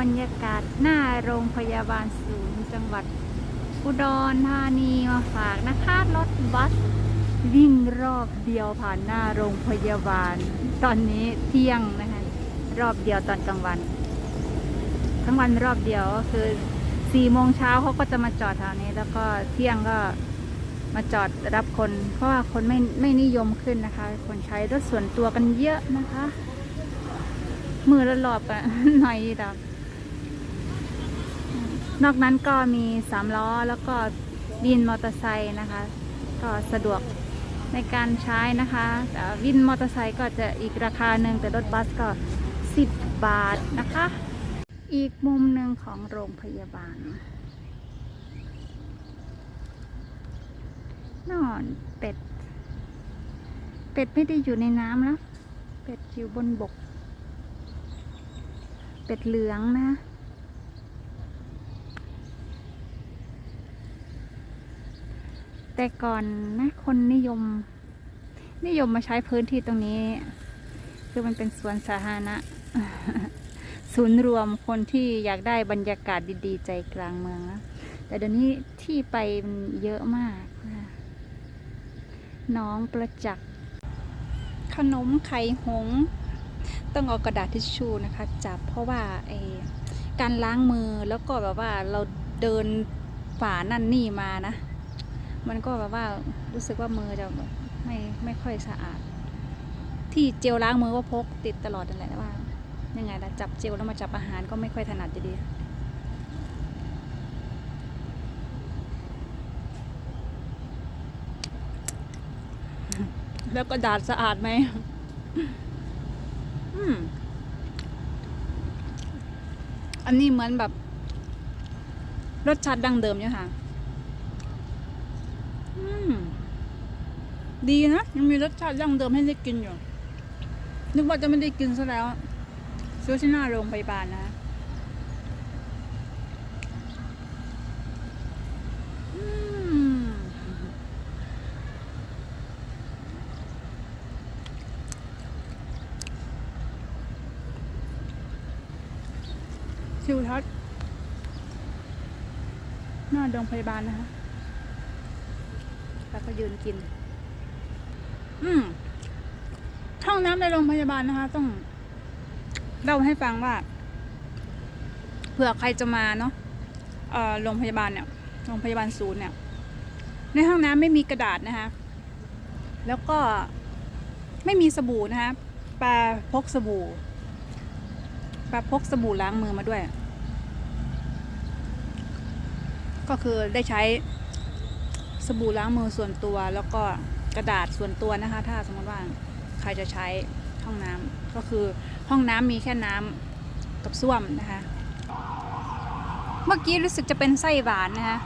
บรรยากาศหน้าโรงพยาบาลศูนย์จังหวัดอุดรธานีมาฝากนะคะรถบัสวิ่งรอบเดียวผ่านหน้าโรงพยาบาล ตอนนี้เที่ยงนะคะ รอบเดียวตอนกลางวันทั้งวันรอบเดียวก็คือสี่โมงเช้าเขาก็จะมาจอดแถวนี้ แล้วก็เที่ยงก็มาจอดรับคน เพราะว่าคนไม่ไม่นิยมขึ้นนะคะ คนใช้รถส่วนตัวกันเยอะนะคะ มือละรอบกันหน่อยดอก นอกนั้นก็มีสามล้อแล้วก็วินมอเตอร์ไซค์นะคะ ก็สะดวกในการใช้นะคะแต่วินมอเตอร์ไซค์ก็จะอีกราคาหนึ่งแต่รถบัสก็ 10 บาทนะคะ อีกมุมหนึ่งของโรงพยาบาลนอนเป็ด เป็ดไม่ได้อยู่ในน้ำแล้วเป็ดอยู่บนบก เป็ดเหลืองนะ แต่ก่อนนะคนนิยม นิยมมาใช้พื้นที่ตรงนี้ คือมันเป็นสวนสาธารณะศูนย์รวมคนที่อยากได้บรรยากาศดีๆ ใจกลางเมืองนะแต่เดี๋ยวนี้ที่ไปมันเยอะมากนะน้องประจักษ์ขนมไข่หง ต้องเอากระดาษทิชชู่นะคะ จับเพราะว่าไอการล้างมือแล้วก็แบบว่าเราเดินฝ่านั่นนี่มานะ มันก็แบบว่ารู้สึกว่ามือจะไม่ไม่ค่อยสะอาด ที่เจลล้างมือก็พกติดตลอดนั่นแหละว่า ยังไงล่ะจับเจลแล้วมาจับอาหารก็ไม่ค่อยถนัดอยู่ดีแล้วก็ดาดสะอาดไหมอืมอันนี้เหมือนแบบ รสชาติดั้งเดิมอยู่ยค่ะ ดีนะยังมีรสชาติดั้งเดิมให้ได้กินอยู่ นึกว่าจะไม่ได้กินซะแล้วซื้อที่หน้าโรงพยาบาลนะชิวทัศน์หน้าโรงพยาบาลนะคะ แล้วก็ยืนกิน อืมห้องน้ำในโรงพยาบาลนะคะ ต้องเล่าให้ฟังว่าเผื่อใครจะมาเนาะเอ่อโรงพยาบาลเนี่ยโรงพยาบาลศูนย์เนี่ย ในห้องน้ำไม่มีกระดาษนะคะ แล้วก็ไม่มีสบู่นะคะปลาพกสบู่ปลาพกสบู่ล้างมือมาด้วย ก็คือได้ใช้ สบู่ล้างมือส่วนตัว แล้วก็กระดาษส่วนตัวนะคะ ถ้าสมมติว่าใครจะใช้ห้องน้ำก็คือห้องน้ำมีแค่น้ำกับส้วมนะคะ เมื่อกี้รู้สึกจะเป็นไส้หวานนะคะ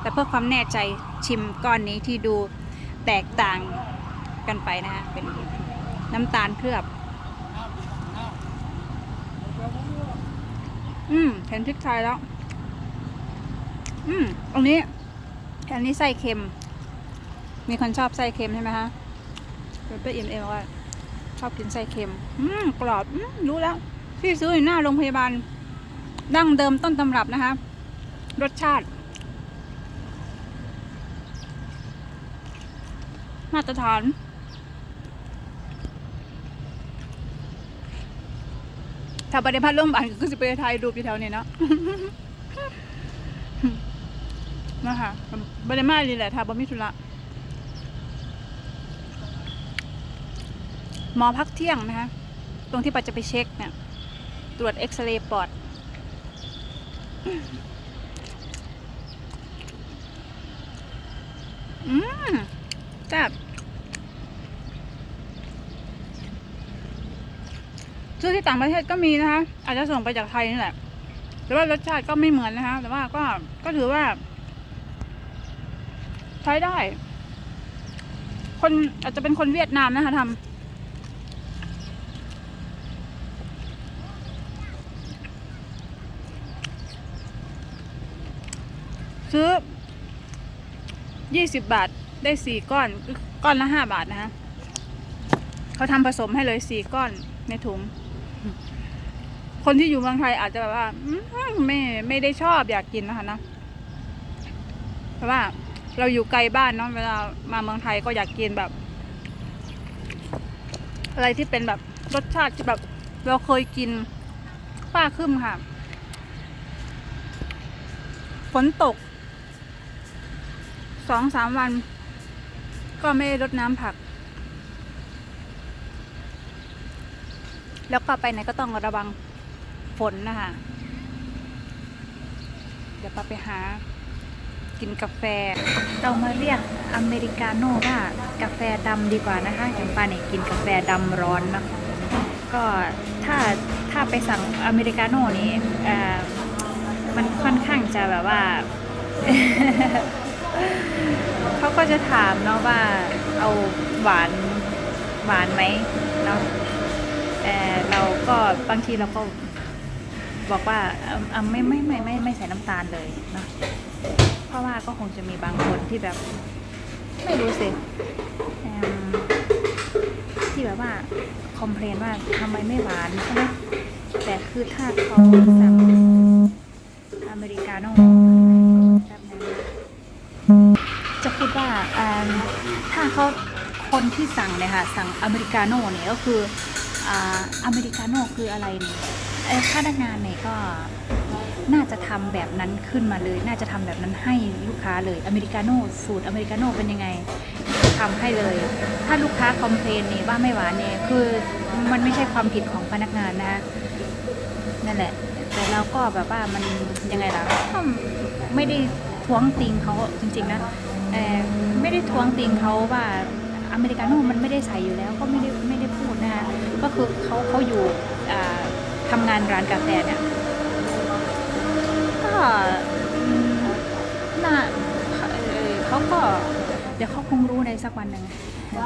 แต่เพื่อความแน่ใจชิมก้อนนี้ที่ดูแตกต่างกันไปนะคะเป็นน้ำตาลเคลือบ อืมเห็นพริกไทยแล้ว อืมอันนี้ อันนี้ไส้เค็ม มีคนชอบไส้เค็มใช่ไหมคะเป็นไปอิ่มเอมว่าชอบกินไส้เค็ม อืมกรอบอืมรู้แล้วที่ซื้ออยู่หน้าโรงพยาบาล ดั้งเดิมต้นตำรับนะคะ รสชาติ มาตรฐานถ้าประเดี๋ยวพัดลมบานก็จะไปถ่ายรูปอยู่แถวนี้เนาะนะคะ บริมาดีแหละถ้าบ่มีธุระหมอพักเที่ยงนะคะ ตรงที่ปัจจะไปเช็คเนี่ย ตรวจเอ็กซเรย์ปอด อืมแซ่บซื้อที่ต่างประเทศก็มีนะคะ อาจจะส่งไปจากไทยนี่แหละ แต่ว่ารสชาติก็ไม่เหมือนนะคะ แต่ว่าก็ก็ถือว่า ใช้ได้ คนอาจจะเป็นคนเวียดนามนะคะทำซื้อยี่สิบบาท ได้สี่ก้อน ก้อนละห้าบาทนะฮะเขาทำผสมให้เลยสี่ก้อนในถุง คนที่อยู่เมืองไทยอาจจะแบบว่า ไม่ ไม่ได้ชอบอยากกินนะคะนะ เพราะว่า เราอยู่ไกลบ้านเนาะเวลามาเมืองไทยก็อยากกินแบบ อะไรที่เป็นแบบรสชาติที่แบบ เราเคยกินป้าขึ้นค่ะฝนตกสองสามวัน ก็ไม่ได้รดน้ำผัก แล้วก็ไปไหนก็ต้องระวังฝนนะคะ เดี๋ยวป้าไปหา กินกาแฟ เรามาเรียกอเมริกาโน่ว่ากาแฟดำดีกว่านะคะอย่างป้าเนี่ยกินกาแฟดำร้อนนะก็ถ้าถ้าไปสั่งอเมริกาโน่นี้มันค่อนข้างจะแบบว่า เขาก็จะถามเนาะว่าเอาหวานหวานไหมเนาะแต่เราก็บางทีเราก็บอกว่าเอาเอาไม่ไม่ไม่ไม่ไม่ใส่น้ำตาลเลยเนาะ เพราะว่าก็คงจะมีบางคนที่แบบ ไม่รู้สิที่แบบว่าคอมเพลนว่าทำไมไม่หวานใช่ไหมแต่คือถ้าเขาสั่งอเมริกาโน่แบบนั้นจะพูดว่าถ้าเขาคนที่สั่งเนี่ยค่ะสั่งอเมริกาโน่เนี่ยก็คืออเมริกาโน่คืออะไรเนี่ยพนักงานเนี่ยก็ น่าจะทำแบบนั้นขึ้นมาเลย น่าจะทำแบบนั้นให้ลูกค้าเลยอเมริกาโน่สูตรอเมริกาโน่เป็นยังไงทำให้เลย ถ้าลูกค้าคอมเพลนเนี่ยว่าไม่หวานเนี่ยคือมันไม่ใช่ความผิดของพนักงานนะนั่นแหละ แต่เราก็แบบว่ามันยังไงล่ะไม่ได้ท้วงติงเขาจริงๆนะไม่ได้ท้วงติงเขาว่าอเมริกาโน่มันไม่ได้ใส่อยู่แล้วก็ไม่ได้ไม่ได้พูดนะคะก็คือเขาเขาอยู่อ่าทำงานร้านกาแฟเนี่ย น่าเขาก็เดี๋ยวเขาคงรู้ในสักวันหนึ่ง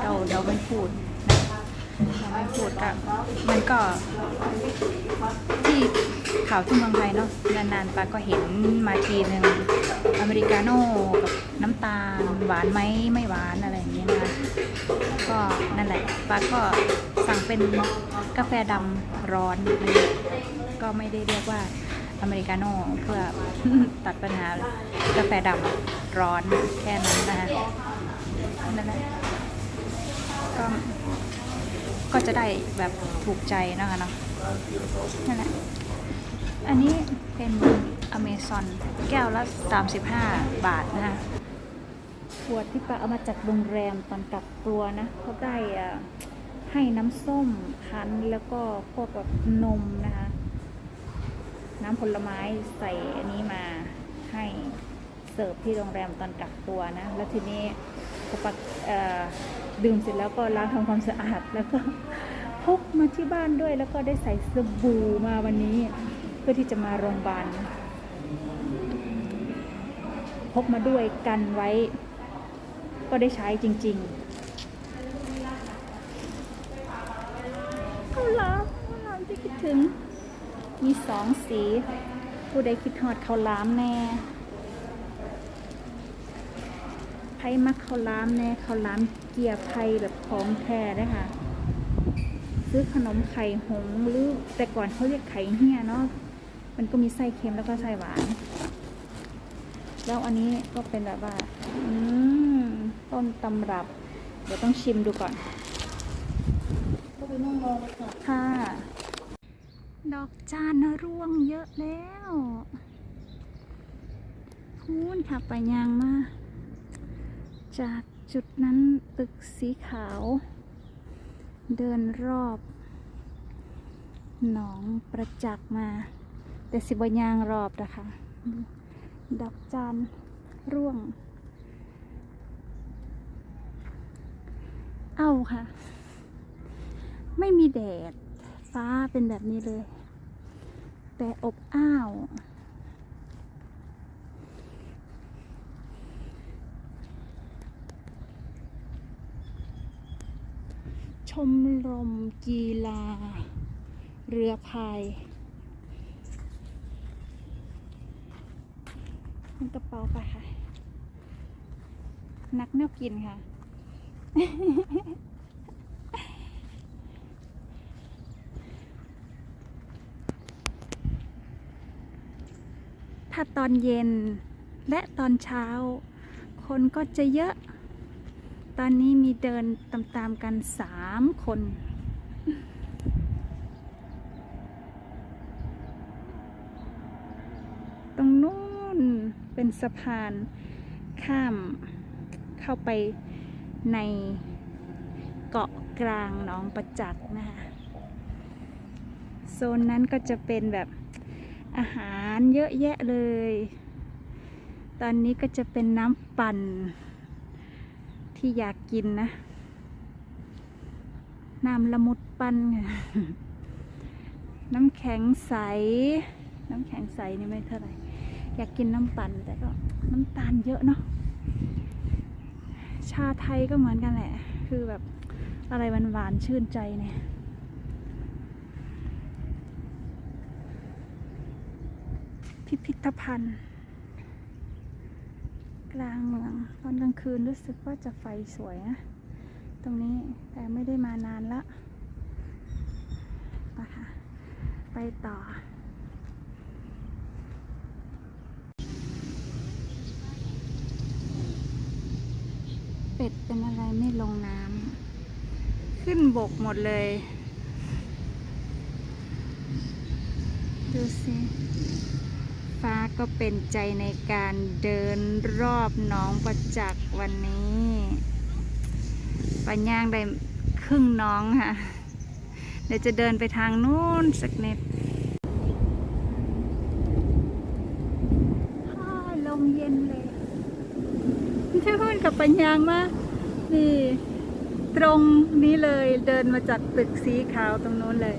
เราเราไม่พูดนะเราไม่พูดก็มันก็ที่ข่าวที่เมืองไทยเนาะนานๆปาก็เห็นมาทีหนึ่งอเมริกาโน่กับน้ำตาลหวานไหมไม่หวานอะไรอย่างเงี้ยนะก็นั่นแหละปาก็สั่งเป็นกาแฟดำร้อน ก็ไม่ได้เรียกว่า อเมริกาโน่เพื่อตัดปัญหากาแฟดำร้อนแค่นั้นนะคะนั่นแหละก็ก็จะได้แบบถูกใจนะคะเนาะนั่นแหละอันนี้เป็นอเมซอนแก้วละ 35 บาทนะคะขวดที่ปาเอามาจากโรงแรมตอนกักตัวนะเขาได้อ่ให้น้ำส้มคั้นแล้วก็พวกแบบนมนะคะ น้ำผลไม้ใส่อันนี้มาให้เสิร์ฟที่โรงแรมตอนกักตัวนะ แล้วทีนี้พอปักดื่มเสร็จแล้วก็ล้างทำความสะอาดแล้วก็พกมาที่บ้านด้วยแล้วก็ได้ใส่สบู่มาวันนี้ เพื่อที่จะมาโรงพยาบาลพกมาด้วยกันไว้ ก็ได้ใช้จริงๆข้าลามข้าลามที่คิดถึง มีสองสี ผู้ใดคิดฮอดข้าวหลามแน่ไผ่มักข้าวหลามแน่ข้าวหลามเกียร์ไผ่แบบของแท้นะคะซื้อขนมไข่หงส์หรือแต่ก่อนเขาเรียกไข่เฮียเนาะมันก็มีไส้เค็มแล้วก็ไส้หวาน แล้วอันนี้ก็เป็นแบบว่าอืมต้นตำรับ เดี๋ยวต้องชิมดูก่อนก็ไปนั่งรอเลยค่ะค่ะด อกจานร่วงเยอะแล้วพูนค่ะไปยางมา จากจุดนั้นตึกสีขาว เดินรอบ หนองประจักษ์มา แต่สิบยางรอบนะคะ ดอกจานร่วง เอาค่ะ ไม่มีแดด ฟ้าเป็นแบบนี้เลย แต่อบอ้าว ชมรมกีฬา เรือพายมันกระเป๋าไปค่ะ นักแนวกินค่ะ ถ้าตอนเย็นและตอนเช้า คนก็จะเยอะ ตอนนี้มีเดินตามๆกันสามคนตรงนู้นเป็นสะพานข้ามเข้าไปในเกาะกลางหนองประจักษ์นะคะโซนนั้นก็จะเป็นแบบ อาหารเยอะแยะเลย ตอนนี้ก็จะเป็นน้ำปั่น ที่อยากกินนะ น้ำละมุดปั่น น้ำแข็งใส น้ำแข็งใสนี่ไม่เท่าไหร่ อยากกินน้ำปั่นแต่ก็น้ำตาลเยอะเนาะ ชาไทยก็เหมือนกันแหละ คือแบบอะไรหวานๆชื่นใจเนี่ย พิพิธภัณฑ์ กลางเมือง ตอนกลางคืนรู้สึกว่าจะไฟสวยนะ ตรงนี้แต่ไม่ได้มานานละไปค่ะไปต่อ เป็ดเป็นอะไรไม่ลงน้ำขึ้นบกหมดเลย ดูสิ ฟ้าก็เป็นใจในการเดินรอบหน้องประจักษ์วันนี้ปัญญางได้ครึ่งน้องค่ะ เดี๋ยวจะเดินไปทางนู้นสักนิดฮ่าลมเย็นเลยเที่พูดกับปัญญางมานี่ตรงนี้เลยเดินมาจากตึกสีขาวตรงนู้นเลย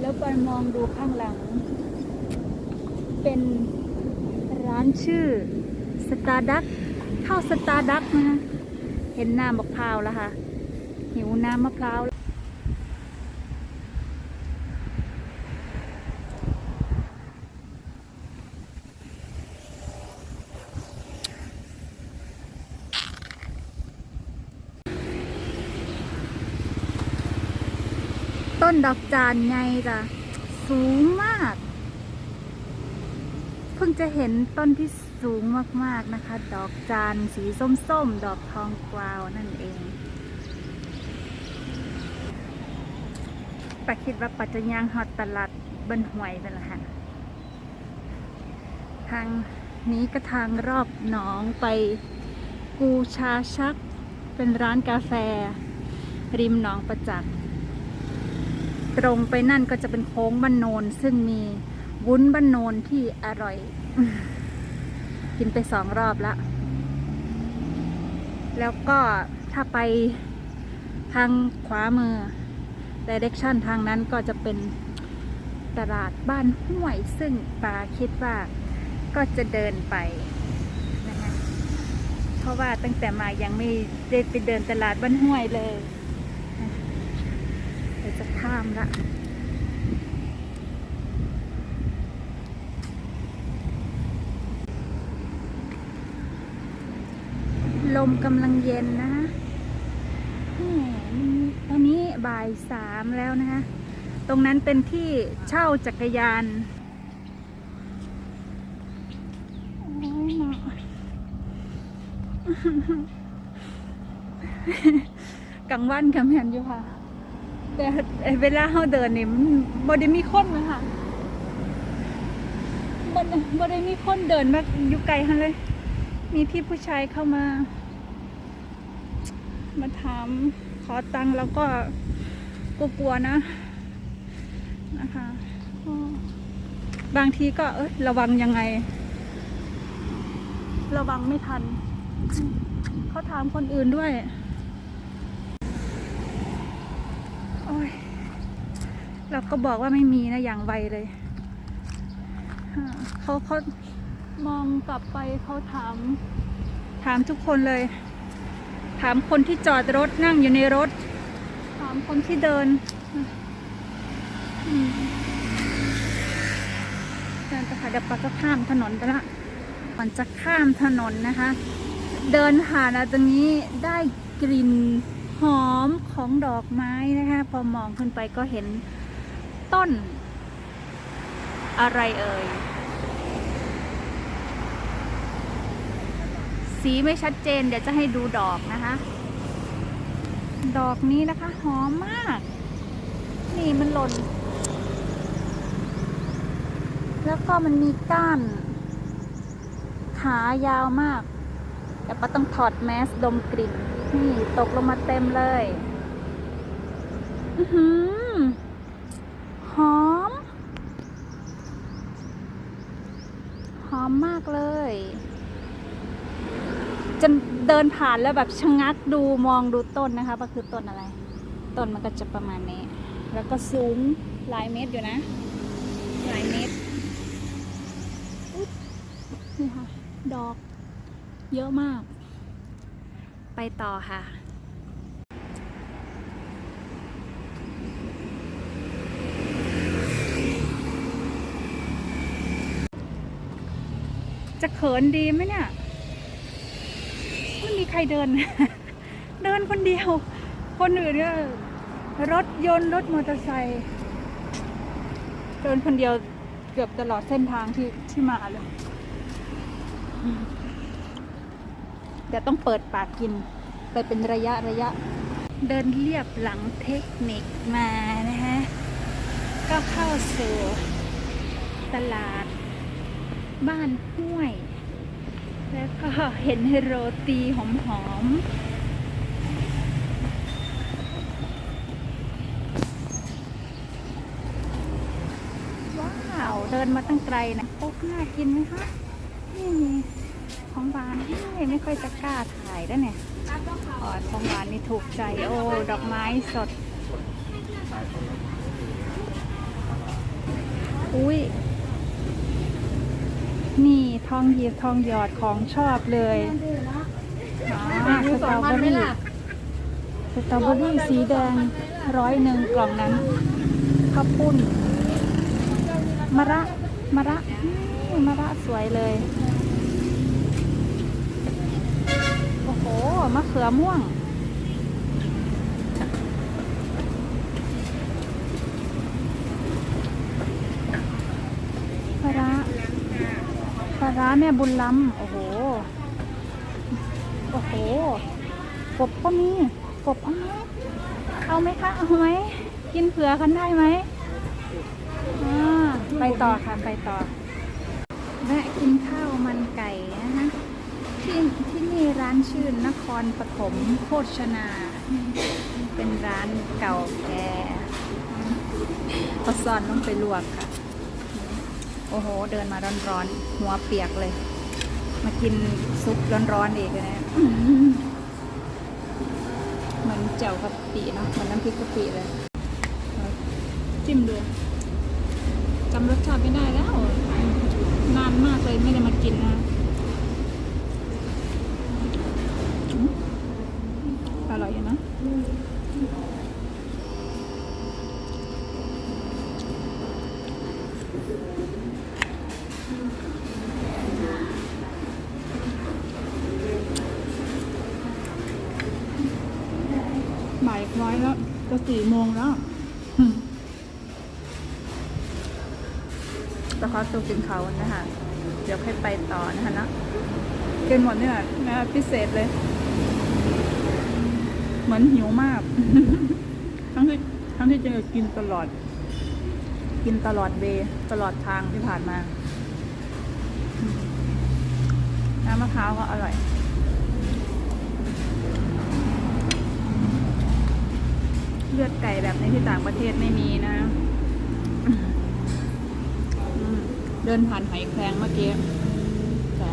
แล้วไปมองดูข้างหลัง เป็นร้านชื่อสตาร์ดักข้าวสตาร์ดักนะคะเห็นน้ำมะพร้าวแล้วค่ะ หิวน้ำมะพร้าวต้นดอกจานไงจ้ะสูงมาก พิ่งจะเห็นต้นที่สูงมากๆนะคะ ดอกจานสีส้มๆ ดอกทองกวาวนั่นเองปาคิดว่าปัจจยางฮอตตลาดบันห่วยเป็นละคะทางนี้ก็ทางรอบหนองไปกูชาชัก เป็นร้านกาแฟ ริมหนองประจักษ์ตรงไปนั่นก็จะเป็นโค้งบ้านโนนซึ่งมี วุ้นบ้านโนนที่อร่อย กินไปสองรอบละแล้วก็ถ้าไปทางขวามือ direction ทางนั้นก็จะเป็นตลาดบ้านห้วย ซึ่งปาคิดว่าก็จะเดินไปนะคะเพราะว่าตั้งแต่มายังไม่ได้ไปเดินตลาดบ้านห้วยเลยเดี๋ยวจะข้ามละ ลมกำลังเย็นนะแหมตอนนี้บ่ายสามแล้วนะคะ ตรงนั้นเป็นที่เช่าจักรยานโอ้ยหนาวกลางวันกับแมนอยู่ค่ะ แต่เวลาเขาเดินนี่มันบ่ได้มีคนนะคะบ่ได้บ่ได้มีคนเดินมาอยู่ไกลเขาเลย มีพี่ผู้ชายเข้ามา มาถามขอตังค์แล้วก็กลัวๆนะนะคะบางทีก็เอ้ยระวังยังไง ระวังไม่ทัน เขาถามคนอื่นด้วยโอ้ยเราก็บอกว่าไม่มีนะอย่างไวเลยเขาเขามองกลับไปเขาถาม ถามทุกคนเลย ถามคนที่จอดรถนั่งอยู่ในรถ ถามคนที่เดินอืมเดินไปค่ะเดี๋ยวปาก็ข้ามถนนไปละก่อนจะข้ามถนนนะคะ เดินผ่านตรงนี้ได้กลิ่นหอมของดอกไม้นะคะ พอมองขึ้นไปก็เห็นต้น อะไรเอ่ย สีไม่ชัดเจน เดี๋ยวจะให้ดูดอกนะคะ ดอกนี้นะคะหอมมาก นี่มันหล่น แล้วก็มันมีก้าน ขายาวมาก แต่ป้าต้องถอดแมสดมกลิ่น นี่ตกลงมาเต็มเลย อือหือหอม หอมมากเลย จะเดินผ่านแล้วแบบชะงักดูมองดูต้นนะคะว่าคือต้นอะไร ต้นมันก็จะประมาณนี้ แล้วก็สูงหลายเมตรอยู่นะ หลายเมตรนี่ค่ะ ดอก เยอะมาก ไปต่อค่ะจะเขินดีไหมเนี่ย ใครเดิน เดินคนเดียว คนอื่นเนี่ยรถยนต์รถมอเตอร์ไซค์เดินคนเดียวเกือบตลอดเส้นทางที่ที่มาเลยอืมเดี๋ยวต้องเปิดปากกินไปเป็นระยะระยะ เดินเรียบหลังเทคนิคมานะฮะ ก็เข้าสู่ตลาดบ้านห้วย แล้วก็เห็นโรตีหอมๆ ว้าว เดินมาตั้งไกลนะโอ้น่ากินไหมคะ นี่มีของหวานนี่ไม่ค่อยจะกล้าถ่ายแล้วเนี่ยอ๋อของหวานนี่ถูกใจ โอ้ ดอกไม้สด อุ้ย นี่ทองหยิบทองหยอดของชอบเลยอ๋อสตรอเบอรี่สตรอเบอรี่สีแดงร้อยหนึ่งกล่องนั้นข้าวปุ้นมะระมะระนี่มะระสวยเลย โอ้โห มะเขือม่วง ปลาร้า ร้าแม่บุญล้ำโอ้โห โอ้โหกบก็มีกบเอาไหมเอาไหมคะ เอาไหมกินเผื่อกันได้ไหมอ่าไปต่อค่ะ ไปต่อแวะกินข้าวมันไก่นะคะที่ที่นี่ร้านชื่อนครปฐมโภชนา เป็นร้านเก่าแก่เขาซ่อนลงไปลวกค่ะ โอ้โห เดินมาร้อนๆ หัวเปียกเลย มากินซุปร้อนๆอีกนะเหมือนเจ่วกะปิเนาะเหมือนน้ำพริกกะปิเลย จิ้มดูจำรสชาติไม่ได้แล้ว นานมากเลยไม่ได้มากินนะอืมอร่อยอยู่นะ บ่ายคล้อยแล้วจะ สี่โมงแล้วอืมแต่ขอตัวกินเขาวนะคะ เดี๋ยวค่อยไปต่อนะคะเนอะกินหมดเนี่ยนะพิเศษเลย เหมือนหิวมาก ทั้งที่ทั้งที่จะกินตลอด กินตลอดเวย์ตลอดทางที่ผ่านมาอืมน้ำมะพร้าวก็อร่อย เลือดไก่แบบในที่ต่างประเทศไม่มีนะ เดินผ่านหอยแครงเมื่อกี้แต่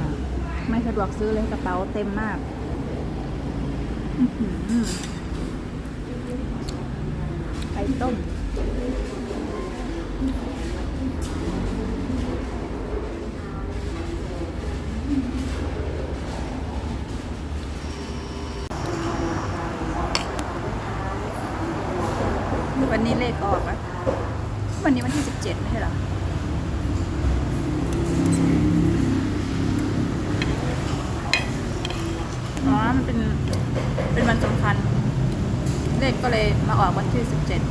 ไม่สะดวกซื้อเลยกระเป๋าเต็มมากไข่ต้ม วันนี้เลขออกอะวันนี้วันที่สิบเจ็ดไม่ใช่เหรอ อ๋อ มันเป็นเป็นวันสำคัญเลขก็เลยมาออกวันที่สิบเจ็ด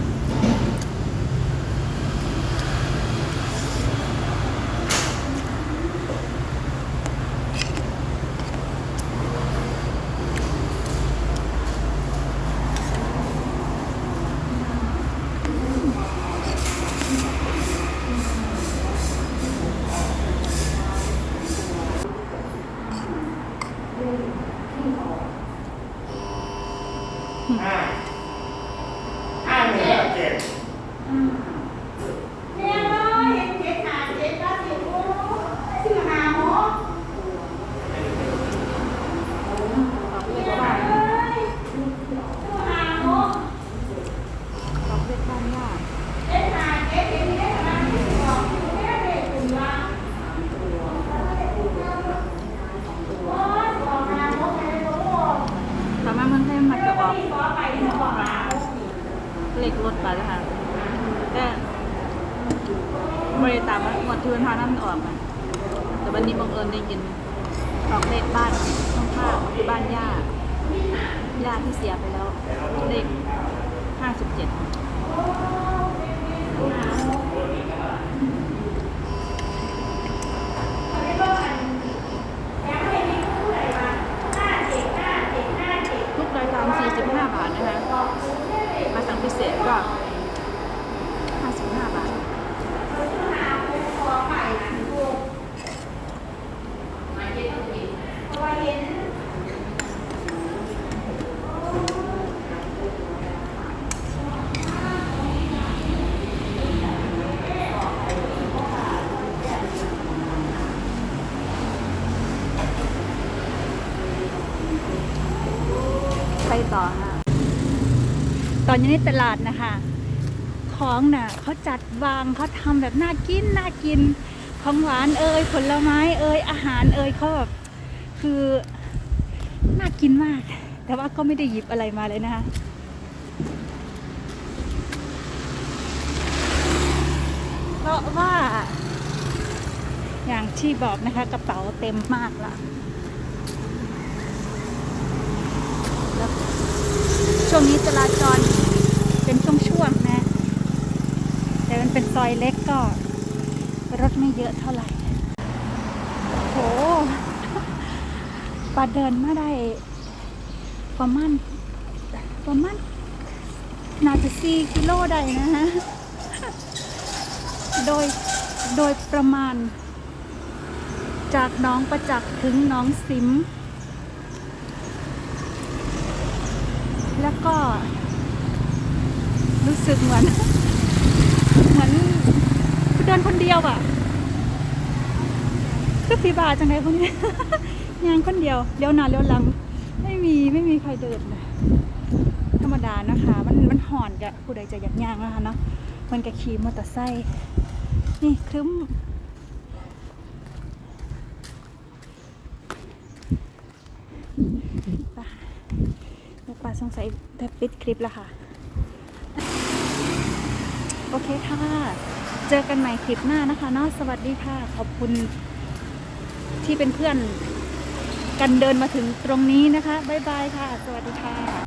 อนอยู่ในตลาดนะคะของน่ะเขาจัดวางเขาทำแบบน่ากินน่ากิน ของหวานเอ่ยผลไม้เอ่ยอาหารเอ่ยเขาแบบคือน่ากินมาก แต่ว่าก็ไม่ได้หยิบอะไรมาเลยนะคะเพราะว่า อย่างที่บอกนะคะกระเป๋าเต็มมากละช่วงนี้จราจร เป็นช่วงๆนะ แต่มันเป็นซอยเล็กก็รถไม่เยอะเท่าไหร่โหปาเดินมาได้ ประมาณประมาณน่าจะสี่กิโลได้นะฮะ โดยโดยประมาณ จากน้องประจักษ์ถึงน้องสิม แล้วก็ รู้สึกเหมือน เหมือนเดินคนเดียวอะคือปีบาจังไงพวกนี้ยางคนเดียวเลี้ยวหน้าเลี้ยวหลัง ไม่มีไม่มีใครเดินเลยธรรมดานะคะ มันมันห่อนกะผู้ใดจะอยากย่างนะคะเนาะมันกะขี่มอเตอร์ไซค์นี่ครึ้มป่ะแม่ป่าสงสัยแต่ปิดคลิปแล้วค่ะ เคค่ะ เจอกันใหม่คลิปหน้านะคะเนาะสวัสดีค่ะ ขอบคุณที่เป็นเพื่อนกันเดินมาถึงตรงนี้นะคะ บ๊ายบายค่ะ สวัสดีค่ะ